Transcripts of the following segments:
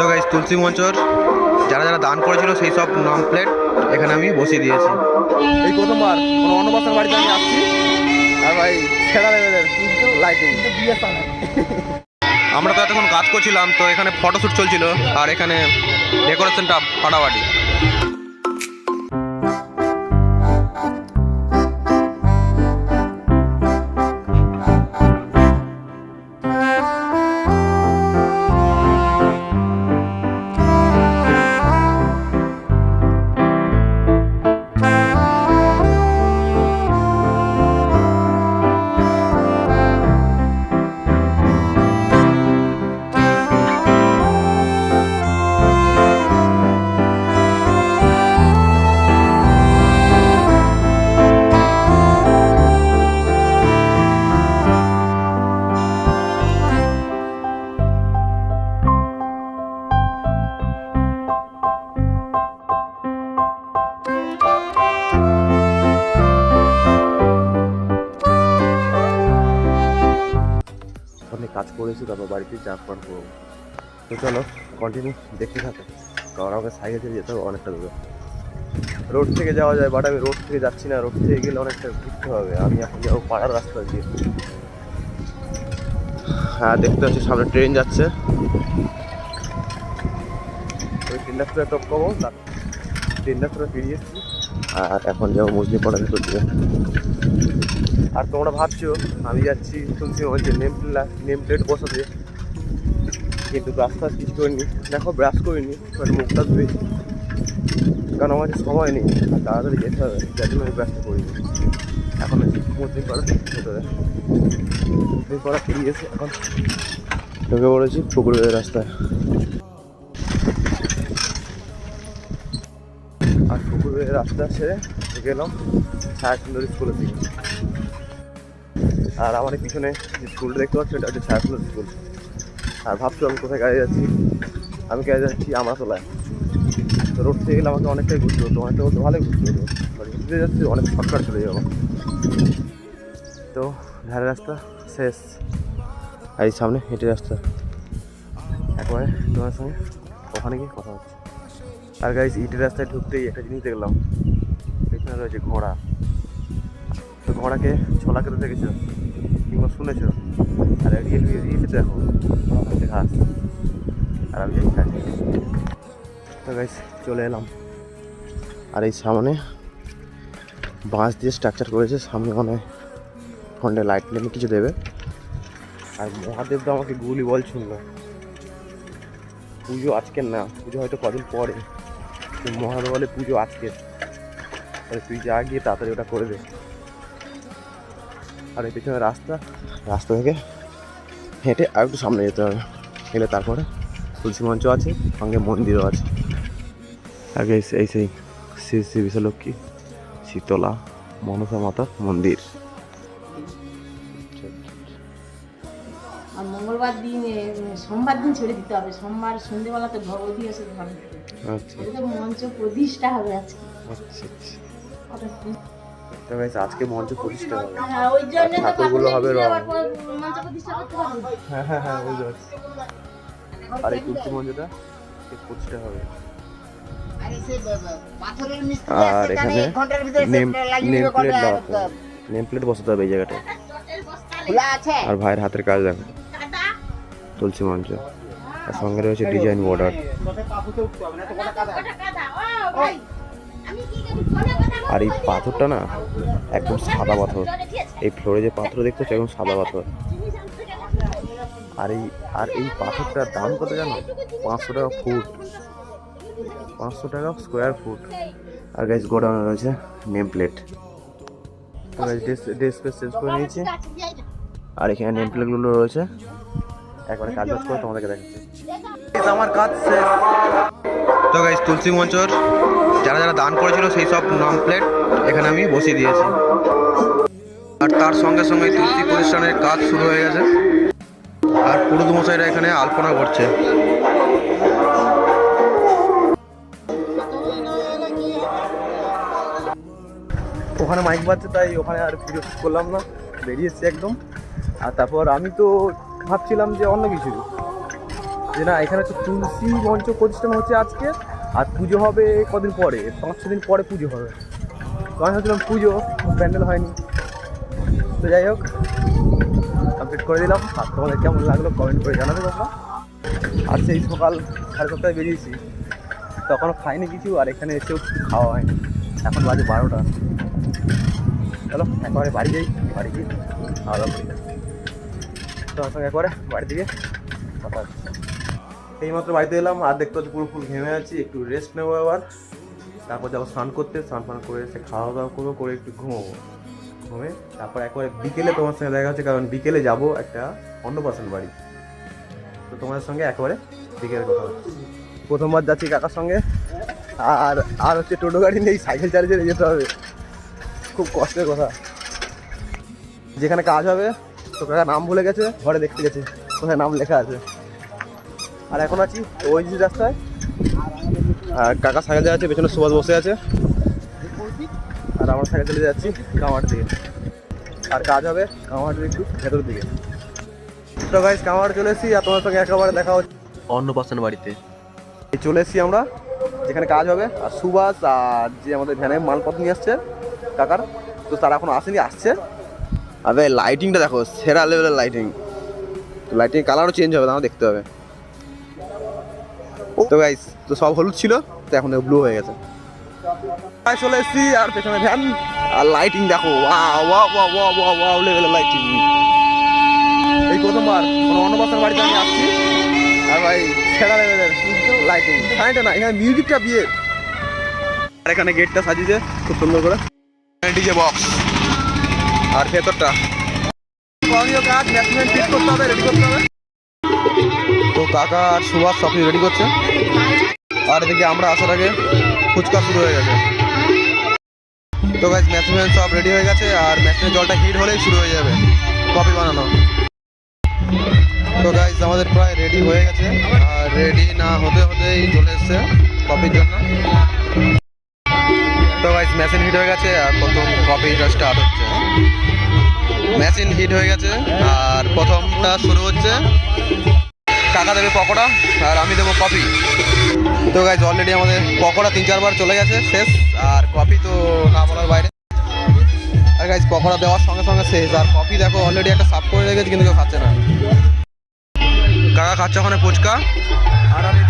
তো গাইজ তুলসী মঞ্চর যারা যারা দান করেছিল সেই সব নাম প্লেট এখানে আমি বসিয়ে দিয়েছি। এই প্রথমবার কোনো বাড়িতে আমি আসছি। আর ভাই লেভেলের লাইটিং আমরা তো এতক্ষণ কাজ করছিলাম তো এখানে ফটোশ্যুট চলছিল আর এখানে ডেকোরেশনটা ফাটাফাটি। কাজ করেছি, তারপর বাড়িতে চাপ পার। করব তো চলো কন্টিনিউ দেখতে থাকে। কারণ আমাকে সাইকেল থেকে যেতে হবে অনেকটা দূরে। রোড থেকে যাওয়া যায় বাট আমি রোড থেকে যাচ্ছি না। রোড থেকে গেলে অনেকটা ঘুরতে হবে। আমি এখন যাব পাড়ার রাস্তা দিয়ে। হ্যাঁ দেখতে পাচ্ছি সামনে ট্রেন যাচ্ছে। ওই ট্রেনটা করে টপ পাবো ট্রেনটা করে ফিরিয়ে এসেছি। আর এখন যাব মুসলিম পাড়ার ভিতর দিয়ে। আর তোমরা ভাবছ, আমি যাচ্ছি, শুনছি যে নেম নেম প্লেট বসাতে। কিন্তু ব্রাশ ফ্রাশ কিছু করিনি। দেখো, ব্রাশ করিনি মানে মুখটা ধুয়েছি কারণ আমার সময় নেই। আর তাড়াতাড়ি যেতে হবে, যার জন্য আমি ব্রাশটা করিনি। এখন মুসলিম পাড়া ভেতরে পাড়া ফিরিয়ে এসে এখন। ঢুকে পড়েছি পুকুরের রাস্তায়। আর পুকুরের রাস্তা ছেড়ে গেলাম ছায়া সুন্দরী স্কুলের দিকে। আর আমার পিছনে যে স্কুলটা দেখতে পাচ্ছি এটা হচ্ছে ছায়া সুন্দর স্কুল আর ভাবছ আমি কোথায় গাড়ি যাচ্ছি। আমি গাড়ি যাচ্ছি আমরাতলায় তো রোড থেকে গেলে আমাকে অনেকটাই ঘুরতে হতো, অনেকটা বলতে ভালোই ঘুরতে হতো। বাট ঘুরতে যাচ্ছি, অনেক শর্টকাট চলে যাব। তো ধারে রাস্তা, শেষ। আর এই সামনে হেঁটে রাস্তা। একবারে তোমার সঙ্গে ওখানে গিয়ে কথা হচ্ছে। আর গাইজ ইটের রাস্তায় ঢুকতেই একটা জিনিস দেখলাম। পেছনে রয়েছে ঘোড়া। তো ঘোড়াকে ছোলা কেটে দেখেছ কিংবা শুনেছো? আর রিয়েল রিয়েল দেখো। খাচ্ছে ঘাস আর আমি তো গাইজ চলে এলাম। আর এই সামনে বাঁশ দিয়ে স্ট্রাকচার করেছে। সামনে মানে ফোনে লাইট লেমে কিছু দেবে। আর মহাদেব তো আমাকে গুলি বল শুনলো। পুজো আজকের না, পুজো হয়তো কদিন পরে। মহাদেব বলে পুজো আজকের। তুই যা গিয়ে তাড়াতাড়ি ওটা করে দে। আর এই পিছনে রাস্তা রাস্তা থেকে হেঁটে আর একটু সামনে যেতে হবে। গেলে তারপরে তুলসী মঞ্চ আছে সঙ্গে মন্দিরও আছে। আগে এই- সেই শ্রী শ্রী বিশ্বলক্ষ্মী শীতলা মনসা মাতার মন্দির। আর মঙ্গলবার দিন সোমবার দিন ছেড়ে দিতে হবে। সোমবার সন্ধ্যেবেলাতে ভগবতী এসে ঘরে ঢুকবে। আচ্ছা। তো মঞ্চ প্রতিষ্ঠা হবে আজকে। আচ্ছা। আচ্ছা। তো guys, আজকে মঞ্চ প্রতিষ্ঠা হবে। হ্যাঁ ওই জন্য ঠাকুরগুলো হবে রং। আবার পরে মঞ্চ প্রতিষ্ঠা করতে হবে। হ্যাঁ হ্যাঁ হ্যাঁ বুঝতে পারছি আর এই তুলসী মঞ্চটা প্রতিষ্ঠা হবে। আর এখানে নেম নেম প্লেট হবে। নেম প্লেট বসাতে হবে এই জায়গাটায়। আর ভাইয়ের হাতের কাজ দেখো। তুলসী মঞ্চ। আর সঙ্গে রয়েছে ডিজাইন বর্ডার। আর এই পাথরটা না একদম সাদা পাথর। এই ফ্লোরে যে পাথর দেখতে একদম সাদা পাথর। আর এই আর এই পাথরটার দাম কত জানো? পাঁচশো টাকা ফুট। পাঁচশো টাকা স্কোয়ার ফুট আর গাইজ গোডাউনে রয়েছে নেম প্লেট তো ড্রেস চেঞ্জ করে নিয়েছি। আর এখানে নেম প্লেটগুলো রয়েছে। একবারে কাজ করে তোমাদেরকে দেখাচ্ছি। আমার কাজ শেষ। তো গাইজ তুলসী মঞ্চর যারা যারা দান করেছিল সেই সব নাম প্লেট এখানে আমি বসিয়ে দিয়েছি। আর তার সঙ্গে সঙ্গে তুলসী প্রতিষ্ঠানের কাজ শুরু হয়ে গেছে। আর পুরুষ মশাইরা এখানে আলপনা করছে। ওখানে মাইক বাজছে, তাই ওখানে আর ভিডিও করলাম না। বেরিয়েছি একদম। আর তারপর আমি তো ভাবছিলাম যে অন্য কিছু। যে না, এখানে তো তুলসী মঞ্চ প্রতিষ্ঠান হচ্ছে আজকে। আর পুজো হবে কদিন পরে? পাঁচ ছ দিন পরে পুজো হবে। তো আমি ভাবছিলাম পুজো, প্যান্ডেল হয়নি। তো যাই হোক কমপ্লিট করে দিলাম। আর তোমাদের কেমন লাগল কমেন্ট করে জানাবে তোমরা। আর সেই সকাল সাড়ে সাতটায় বেরিয়েছি। তখনও খাইনি কিছু, আর এখানে এসেও কিছু খাওয়া হয়নি। এখন বাজে বারোটা। চলো, একবারে বাড়ি যাই, বাড়ি গিয়ে খাওয়া দাওয়া করি। সঙ্গে একবারে বাড়ি থেকে কথা হচ্ছে। এইমাত্র বাড়িতে এলাম, আর দেখতে হচ্ছে পুরো ফুল ঘেমে আছি, একটু রেস্ট নেব আবার। তারপর যাব স্নান করতে, স্নান ফান করে এসে খাওয়া দাওয়া করব, করে একটু ঘুমোবো। ঘুমে তারপর একবারে বিকেলে তোমার সঙ্গে দেখা হচ্ছে, কারণ বিকেলে যাব একটা অন্নপ্রাশন বাড়ি। তো তোমাদের সঙ্গে একবারে বিকেলে কথা হচ্ছে প্রথমবার যাচ্ছি কাকার সঙ্গে, আর আর হচ্ছে টোটো গাড়ি নেই, সাইকেল চালিয়ে যেতে হবে। খুব কষ্টের কথা। যেখানে কাজ হবে, তো কাকা নাম ভুলে গেছে, ঘরে দেখতে গেছে, কোথায় নাম লেখা আছে। আর এখন আছি ওই রাস্তায়। আর কাকা সাইকেল চালাচ্ছে পেছনে সুভাষ বসে আছে। আর আমরা সাইকেল চলে যাচ্ছি কামার দিকে। আর কাজ হবে কামারটির একটু ভেতর দিকে। তো গাইজ কামার চলে এসেছি আর তোমার সঙ্গে একেবারে দেখা হচ্ছে। অন্নপ্রাশন বাড়িতে। এই চলে এসেছি আমরা যেখানে কাজ হবে। আর সুভাষ আর যে আমাদের ভ্যানে মালপত্র নিয়ে আসছে কাকার তো তারা এখন আসেনি আসছে। আবে লাইটিংটা দেখো সেরা লেভেলের লাইটিং লাইটিং কালারও চেঞ্জ হবে তাও দেখতে হবে। তো গাইস তো সব হলুদ ছিল, তো এখন ব্লু হয়ে গেছে। চলে এসেছি, আর পেছনে ভ্যান আর লাইটিং দেখো লেভেলের লাইটিং এই প্রথমবার, কোনো অন্নপ্রাশন বাড়িতে আমি আসছি, আর ভাই, সেরা লেভেলের লাইটিং সাইডে না, এখানে মিউজিকটা বিয়ে। আর এখানে গেটটা সাজিয়েছে, খুব সুন্দর করে। ডিজে বক্স আর ভেতরটা। করণীয় কাজ ম্যাক্সিমাম ফিট করতে হবে রেডি করতে হবে। তো কাকা আর সুভাষ সব কিছু রেডি করছে। আর এদিকে আমরা আসার আগে ফুচকা শুরু হয়ে গেছে। তো গাইজ ম্যাক্সিমাম সব রেডি হয়ে গেছে আর ম্যাক্সিমাম জলটা হিট হলেই শুরু হয়ে যাবে। কফি বানানো। তো গাইজ আমাদের প্রায় রেডি হয়ে গেছে। আর রেডি না হতে হতেই চলে এসছে কফির জন্য। তো গাইজ মেশিন হিট হয়ে গেছে আর প্রথম কফিটা স্টার্ট হচ্ছে। মেশিন হিট হয়ে গেছে আর প্রথমটা শুরু হচ্ছে কাকা দেবে পকোড়া, আর আমি দেবো কফি। তো গাইজ অলরেডি আমাদের পকোড়া তিন চারবার চলে গেছে, শেষ। আর কফি তো না বলার বাইরে। আর গাইজ পকোড়া দেওয়ার সঙ্গে সঙ্গে শেষ। আর কফি দেখো অলরেডি একটা সাফ করে রেখেছে, কিন্তু কেউ খাচ্ছে না। কাকা খাচ্ছে ওখানে ফুচকা। আর আমি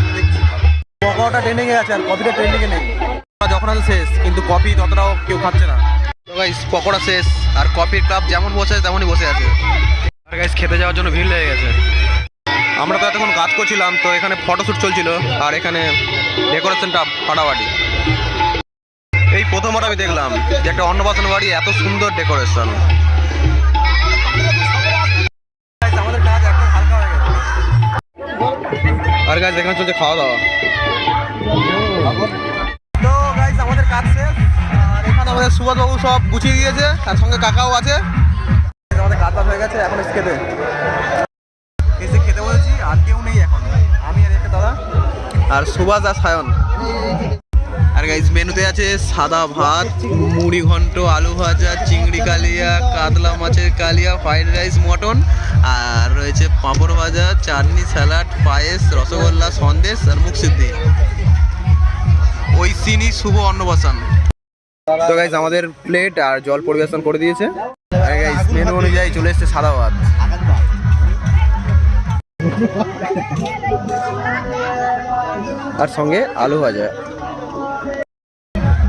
পকোড়াটা ট্রেন্ডিংয়ে আছে, আর কফিটা ট্রেন্ডিংয়ে নেই। যখন আছে শেষ, কিন্তু কফি ততটাও কেউ খাচ্ছে না। তো গাইজ পকোড়া শেষ। আর কফির কাপ যেমন বসে তেমনই বসে আছে। আর গাইজ খেতে যাওয়ার জন্য ভিড় লেগে গেছে। আমরা তো এতক্ষণ কাজ করছিলাম তো এখানে ফটোশ্যুট চলছিল আর এখানে ডেকোরেশনটা ফাটাফাটি। এই প্রথমবার আমি দেখলাম যে একটা অন্নপ্রাশন বাড়ি এত সুন্দর ডেকোরেশন আর গাছ এখানে চলছে খাওয়া দাওয়া। তো গাইস আমাদের কাজ শেষ। আর এখানে আমাদের সুভাষবাবু সব গুছিয়ে দিয়েছে তার সঙ্গে কাকাও আছে। আমাদের কাজ হয়ে গেছে এখন এসে আর কেউ নেই এখন। আমি আর একটা দাদা আর সুভাষ আর সায়ন। আর গাইস মেনুতে আছে সাদা ভাত, মুড়ি ঘন্ট, আলু ভাজা, চিংড়ি কালিয়া, কাতলা মাছের কালিয়া ফ্রাইড রাইস মটন, আর রয়েছে পাঁপড় ভাজা, চাটনি, স্যালাড, পায়েস, রসগোল্লা, সন্দেশ আর মুখ সিদ্ধি। ওই সিনি শুভ অন্নপ্রাশন। তো গাইস আমাদের প্লেট আর জল পরিবেশন করে দিয়েছে। আর গাইস মেনু অনুযায়ী চলে এসেছে সাদা ভাত। আর সঙ্গে আলু ভাজা।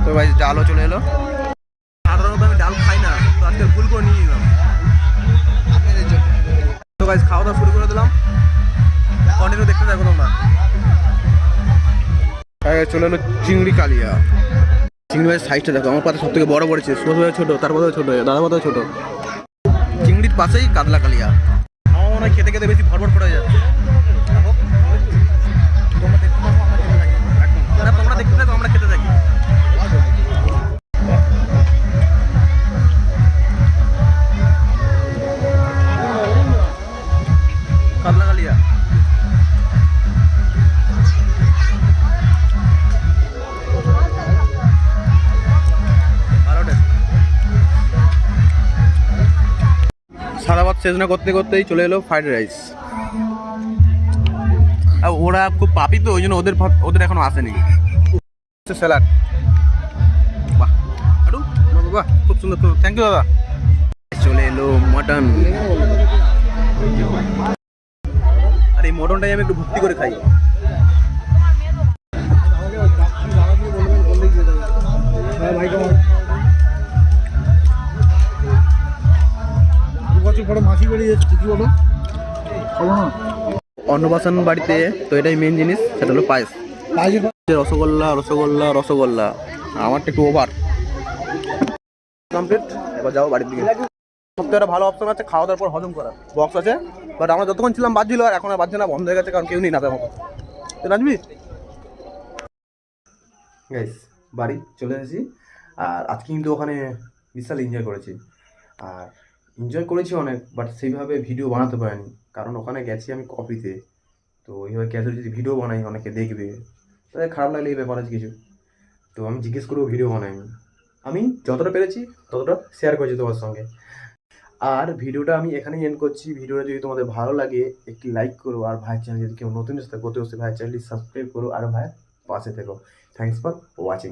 তো ভাই ডালও চলে এলো। সাধারণত আমি ডাল খাই না তো আজকে ভুল করে নিয়ে নিলাম। তো গাইজ খাওয়া দাওয়া শুরু করে দিলাম। কন্টিনিউ দেখতে থাকো তোমরা। আগে চলে এলো চিংড়ি কালিয়া। চিংড়ি মাছের সাইজটা দেখো আমার পাতা সব থেকে বড় পড়েছে সুভাষ ভাই ছোটো তার পাতা ছোটো দাদা পাতা ছোটো। চিংড়ির পাশেই কাতলা কালিয়া। মনে হয় খেতে খেতে বেশি ভরভর করে যাচ্ছে। ভাত শেষ না করতে করতেই চলে এলো ফ্রাইড রাইস। আর ওরা খুব পাপি তো ওই জন্য ওদের ওদের এখনও আসেনি। স্যালাড বাহ। বাহ খুব সুন্দর খুব থ্যাংক ইউ দাদা। চলে এলো মটন। আর এই মটনটাই আমি একটু ভর্তি করে খাই। অন্নপ্রাশন বাড়িতে তো এটাই মেন জিনিস সেটা হলো পায়েস। রসগোল্লা রসগোল্লা রসগোল্লা আমারটা একটু ওভার কমপ্লিট এবার যাও বাড়ির দিকে। সবথেকে একটা ভালো অপশন আছে খাওয়া দাওয়ার পর হজম করা বক্স আছে বাট আমরা যতক্ষণ ছিলাম বাজছিল আর এখন আর বাজছে না বন্ধ হয়ে গেছে কারণ কেউ নেই নাচের মতো। তুই নাচবি গাইস বাড়ি চলে এসেছি আর আজকে কিন্তু ওখানে বিশাল এনজয় করেছি। আর এনজয় করেছি অনেক বাট সেইভাবে ভিডিও বানাতে পারিনি। কারণ ওখানে গেছি আমি কপিতে তো ওইভাবে ক্যাজুয়াল যদি ভিডিও বানাই, অনেকে দেখবে। তাদের খারাপ লাগলে এই ব্যাপার আছে কিছু। তো আমি জিজ্ঞেস করব ভিডিও বানাইনি। আমি যতটা পেরেছি, ততটা শেয়ার করেছি তোমার সঙ্গে। আর ভিডিওটা আমি এখানেই এন্ড করছি। ভিডিওটা যদি তোমাদের ভালো লাগে, একটি লাইক করো। আর ভাইয়ের চ্যানেল যদি কেউ নতুন থাকে অতি অবশ্যই ভাইয়ের চ্যানেলটি সাবস্ক্রাইব করো। আর ভাইয়ের পাশে থেকো। Thanks for watching